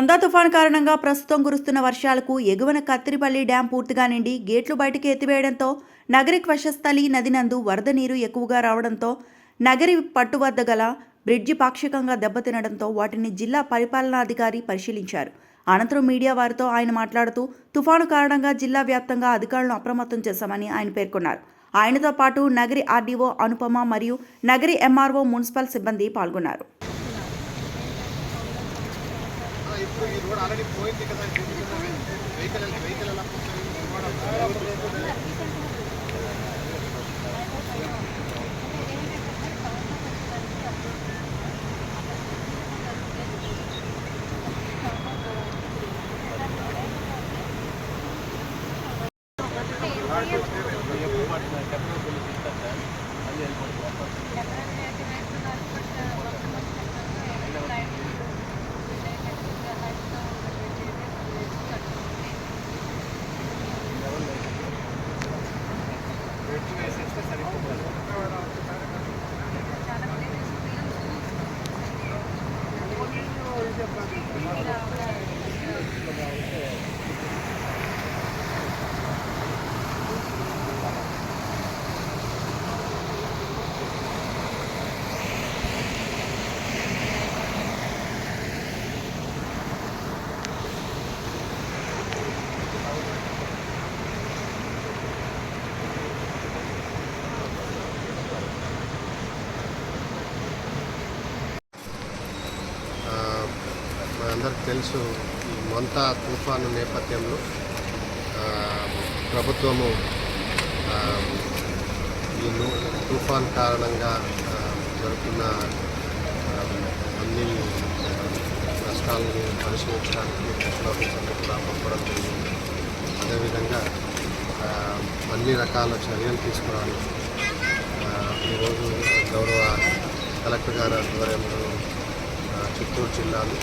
Montha తుఫాన్ కారణంగా ప్రస్తుతం కురుస్తున్న వర్షాలకు ఎగువన కత్తిరిపల్లి డ్యాం పూర్తిగా నిండి గేట్లు బయటకు ఎత్తివేయడంతో నగరి క్వశస్థలి నది నందు వరద నీరు ఎక్కువగా రావడంతో నగరి పట్టు వద్ద గల బ్రిడ్జి పాక్షికంగా దెబ్బతినడంతో వాటిని జిల్లా పరిపాలనాధికారి పరిశీలించారు. అనంతరం మీడియా వారితో ఆయన మాట్లాడుతూ తుఫాను కారణంగా జిల్లా వ్యాప్తంగా అధికారులను అప్రమత్తం చేశామని ఆయన పేర్కొన్నారు. ఆయనతో పాటు నగరి ఆర్డీఓ అనుపమ మరియు నగరి ఎంఆర్ఓ మున్సిపల్ సిబ్బంది పాల్గొన్నారు. ఇప్పుడు ఈ రోడ్ ఆల్రెడీ పోయింది కదా వెహికల్ వెహికల్ ఎలా పోతుంది なるほどね。అందరికి తెలుసు ఈ మొంతా తుఫాను నేపథ్యంలో ప్రభుత్వము ఈ తుఫాన్ కారణంగా జరుగుతున్న అన్ని నష్టాలను పరిశీలించడానికి స్పెషల్ ఆఫీసర్లు కూడా పంపడం జరిగింది. అదేవిధంగా అన్ని రకాల చర్యలు తీసుకోవాలి. ఈరోజు గౌరవ కలెక్టర్ గారి ఆధ్వర్యంలో చిత్తూరు జిల్లాలో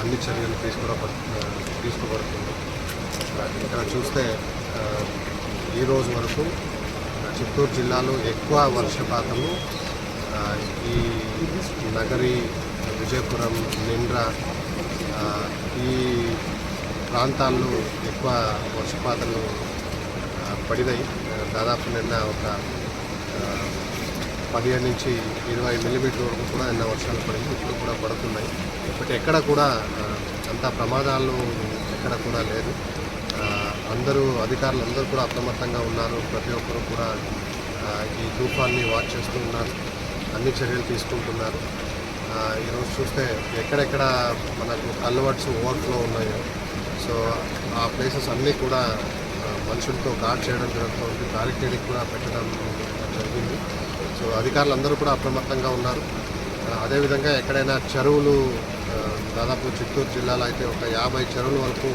అన్ని చర్యలు తీసుకోబ తీసుకోబడుతుంది. ఇక్కడ చూస్తే ఈరోజు ఈ రోజు వరకు చిత్తూరు జిల్లాలో ఎక్కువ వర్షపాతము ఈ నగరి విజయపురం నిండ్ర ఈ ప్రాంతాల్లో ఎక్కువ వర్షపాతాలు పడినాయి. దాదాపు నిన్న ఒక పదిహేడు నుంచి ఇరవై మిల్లీమీటర్ వరకు కూడా నిన్న వర్షాలు పడింది ఇప్పుడు కూడా పడుతున్నాయి. బట్ ఎక్కడ కూడా అంత ప్రమాదాలు ఎక్కడ కూడా లేదు. అందరూ అధికారులు అందరూ కూడా అప్రమత్తంగా ఉన్నారు. ప్రతి ఒక్కరు కూడా ఈ తుఫాన్ని వాచ్ చేస్తూ ఉన్నారు. అన్ని చర్యలు తీసుకుంటున్నారు. ఈరోజు చూస్తే ఎక్కడెక్కడ మనకు కల్వర్ట్స్ ఓవర్ఫ్లో ఉన్నాయో సో ఆ ప్లేసెస్ అన్నీ కూడా మనుషులతో గార్డ్ చేయడం జరుగుతుంది. బ్యారికేడింగ్ కూడా పెట్టడం జరిగింది. సో అధికారులు అందరూ కూడా అప్రమత్తంగా ఉన్నారు. అదేవిధంగా ఎక్కడైనా చెరువులు దాదాపు చిత్తూరు జిల్లాలో అయితే ఒక యాభై చెరువుల వరకు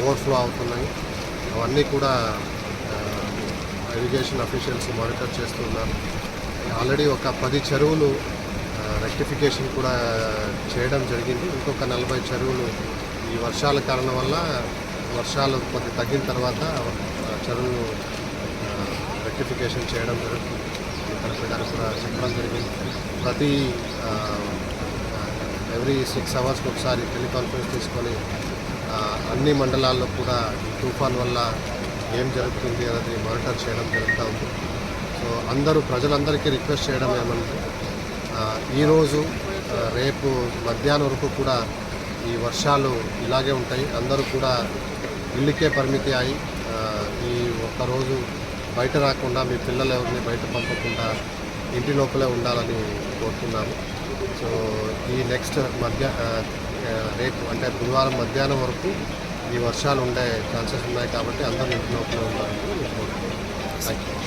ఓవర్ఫ్లో అవుతున్నాయి. అవన్నీ కూడా ఇరిగేషన్ అఫీషియల్స్ మానిటర్ చేస్తూ ఉన్నారు. ఆల్రెడీ ఒక పది చెరువులు రెక్టిఫికేషన్ కూడా చేయడం జరిగింది. ఇంకొక నలభై చెరువులు ఈ వర్షాల కారణం వల్ల వర్షాలు కొద్ది తగ్గిన తర్వాత చెరువులు రెక్టిఫికేషన్ చేయడం జరుగుతుంది. కలెక్టర్ గారు కూడా చెప్పడం జరిగింది. ప్రతి ఎవ్రీ సిక్స్ అవర్స్కి ఒకసారి టెలికాన్ఫరెన్స్ తీసుకొని అన్ని మండలాల్లో కూడా ఈ తుఫాన్ వల్ల ఏం జరుగుతుంది అనేది మానిటర్ చేయడం జరుగుతూ ఉంది. సో అందరూ ప్రజలందరికీ రిక్వెస్ట్ చేయడం ఏమంటే ఈరోజు రేపు మధ్యాహ్నం వరకు కూడా ఈ వర్షాలు ఇలాగే ఉంటాయి. అందరూ కూడా ఇల్లుకే పరిమితి అయి ఈ ఒక్కరోజు బయట రాకుండా మీ పిల్లలు ఎవరిని బయట పంపకుండా ఇంటి లోపలే ఉండాలని కోరుతున్నాము. సో ఈ నెక్స్ట్ మధ్య రేపు అంటే బుధవారం మధ్యాహ్నం వరకు ఈ వర్షాలు ఉండే ఛాన్సెస్ ఉన్నాయి కాబట్టి అందరూ ఇంటి లోపలే ఉండాలని కోరుతున్నాము థ్యాంక్ యూ